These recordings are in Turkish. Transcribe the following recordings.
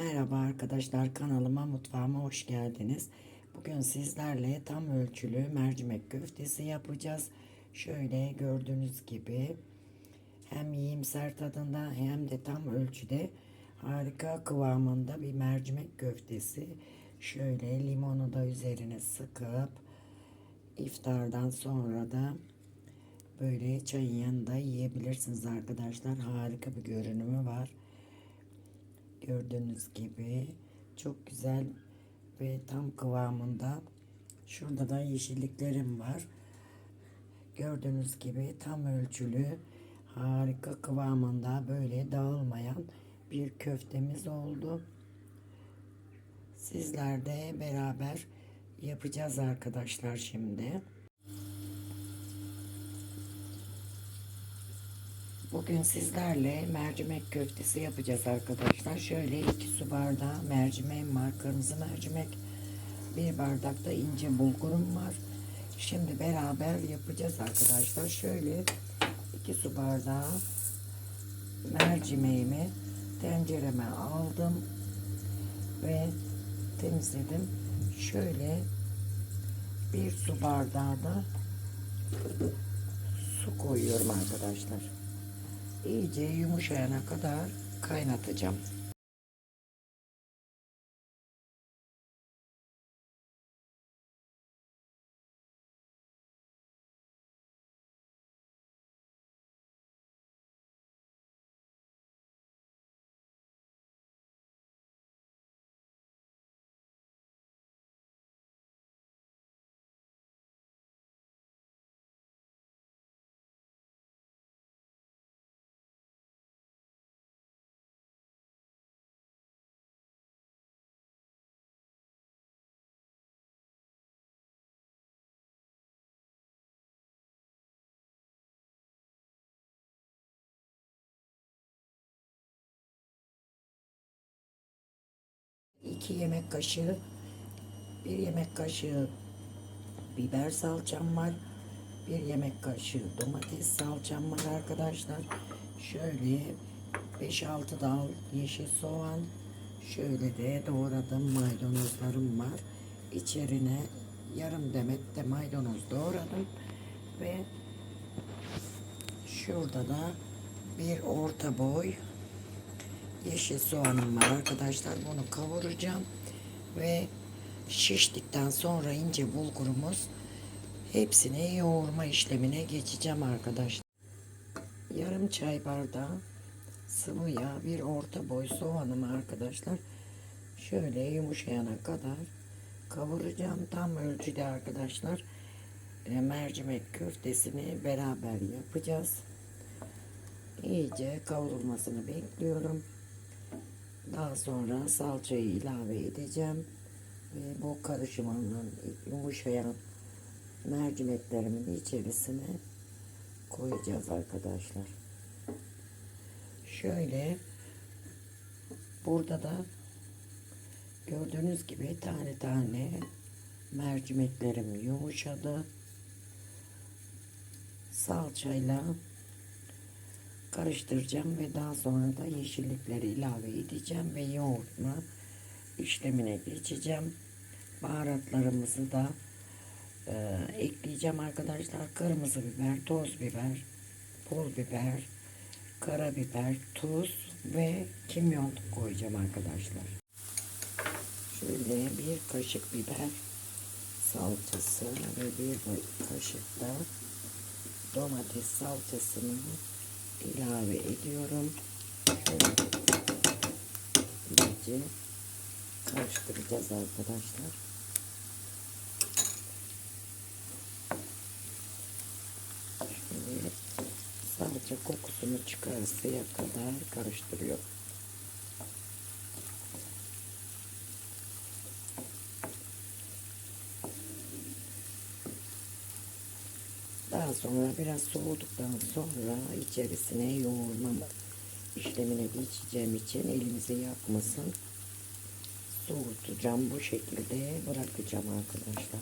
Merhaba arkadaşlar kanalıma mutfağıma hoş geldiniz. Bugün sizlerle tam ölçülü mercimek köftesi yapacağız. Şöyle gördüğünüz gibi hem iyimser tadında hem de tam ölçüde harika kıvamında bir mercimek köftesi. Şöyle limonu da üzerine sıkıp iftardan sonra da böyle çayın yanında yiyebilirsiniz arkadaşlar. Harika bir görünümü var. Gördüğünüz gibi çok güzel ve tam kıvamında. Şurada da yeşilliklerim var. Gördüğünüz gibi tam ölçülü harika kıvamında böyle dağılmayan bir köftemiz oldu. Sizler de beraber yapacağız arkadaşlar şimdi. Bugün sizlerle mercimek köftesi yapacağız arkadaşlar. Şöyle iki su bardağı mercimeğim var. Kırmızı mercimek. Bir bardakta ince bulgurum var. Şimdi beraber yapacağız arkadaşlar. Şöyle iki su bardağı mercimeğimi tencereme aldım ve temizledim. Şöyle bir su bardağı da su koyuyorum arkadaşlar iyice yumuşayana kadar kaynatacağım. İki yemek kaşığı bir yemek kaşığı biber salçam var. Bir yemek kaşığı domates salçam var arkadaşlar. Şöyle 5-6 dal yeşil soğan. Şöyle de doğradım maydanozlarım var. İçerine yarım demet de maydanoz doğradım. Ve şurada da bir orta boy yeşil soğanım var arkadaşlar. Bunu kavuracağım. Ve şiştikten sonra ince bulgurumuz hepsini yoğurma işlemine geçeceğim arkadaşlar. Yarım çay bardağı sıvı yağ, bir orta boy soğanımı arkadaşlar şöyle yumuşayana kadar kavuracağım. Tam ölçüde arkadaşlar e, mercimek köftesini beraber yapacağız. İyice kavrulmasını bekliyorum. Daha sonra salçayı ilave edeceğim. Ve bu karışımının yumuşayan mercimeklerimin içerisine koyacağız arkadaşlar. Şöyle burada da gördüğünüz gibi tane tane mercimeklerim yumuşadı. Salçayla karıştıracağım ve daha sonra da yeşillikleri ilave edeceğim ve yoğurtma işlemine geçeceğim. Baharatlarımızı da e, ekleyeceğim arkadaşlar. Kırmızı biber, toz biber, pul biber, karabiber, tuz ve kimyon koyacağım arkadaşlar. Şöyle bir kaşık biber salçası ve bir kaşık da domates salçasını ilave ediyorum. Şöyle karıştıracağız arkadaşlar. Şöyle salça kokusunu çıkarasıya kadar karıştırıyorum. Daha sonra biraz soğuduktan sonra içerisine yoğurma işlemine geçeceğim için elimizi yakmasın. Soğutacağım bu şekilde bırakacağım arkadaşlar.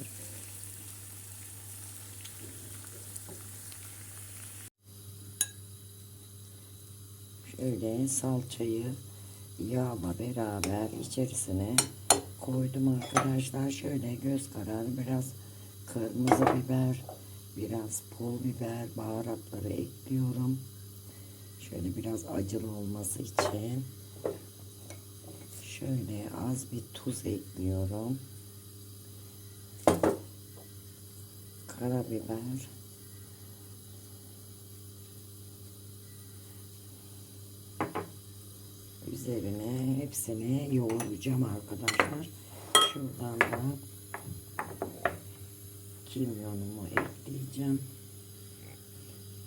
Şöyle salçayı yağla beraber içerisine koydum arkadaşlar. Şöyle göz kararı biraz kırmızı biber, biraz pul biber, baharatları ekliyorum. Şöyle biraz acılı olması için şöyle az bir tuz ekliyorum. Karabiber. Üzerine hepsini yoğuracağım arkadaşlar. Şuradan da kimyonumu ekleyeceğim.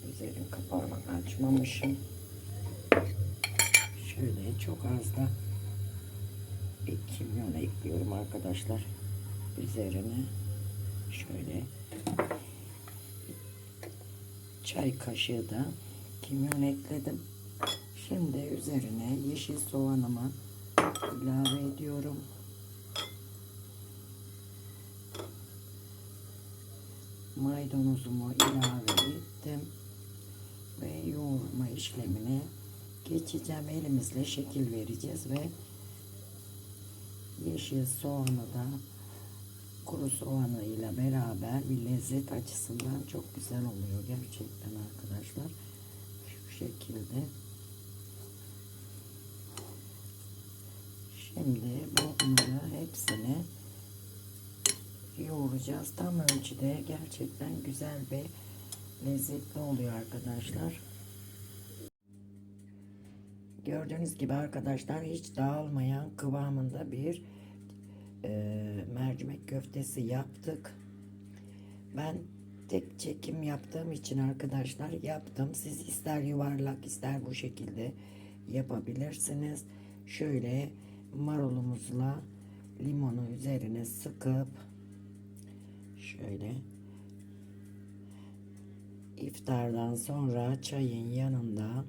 Üzerin kapağını açmamışım. Şöyle çok az da bir kimyon ekliyorum arkadaşlar. Üzerine şöyle çay kaşığı da kimyon ekledim. Şimdi üzerine yeşil soğanımı ilave ediyorum. Maydanozumu ilave ettim. Ve yoğurma işlemine geçeceğim. Elimizle şekil vereceğiz ve yeşil soğanı da kuru soğanı ile beraber bir lezzet açısından çok güzel oluyor gerçekten arkadaşlar. Şu şekilde. Şimdi bunları hepsini yoğuracağız. Tam ölçüde gerçekten güzel ve lezzetli oluyor arkadaşlar. Gördüğünüz gibi arkadaşlar hiç dağılmayan kıvamında bir e, mercimek köftesi yaptık. Ben tek çekim yaptığım için arkadaşlar yaptım. Siz ister yuvarlak ister bu şekilde yapabilirsiniz. Şöyle marulumuzla limonu üzerine sıkıp şöyle iftardan sonra çayın yanında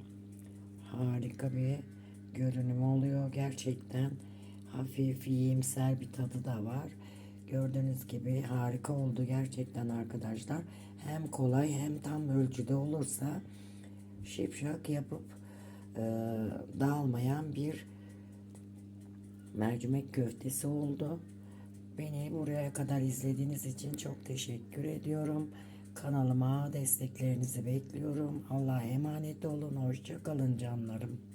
harika bir görünüm oluyor. Gerçekten hafif iyimser bir tadı da var. Gördüğünüz gibi harika oldu gerçekten arkadaşlar. Hem kolay hem tam ölçüde olursa şipşak yapıp e, dağılmayan bir mercimek köftesi oldu. Beni buraya kadar izlediğiniz için çok teşekkür ediyorum. Kanalıma desteklerinizi bekliyorum. Allah'a emanet olun. Hoşça kalın canlarım.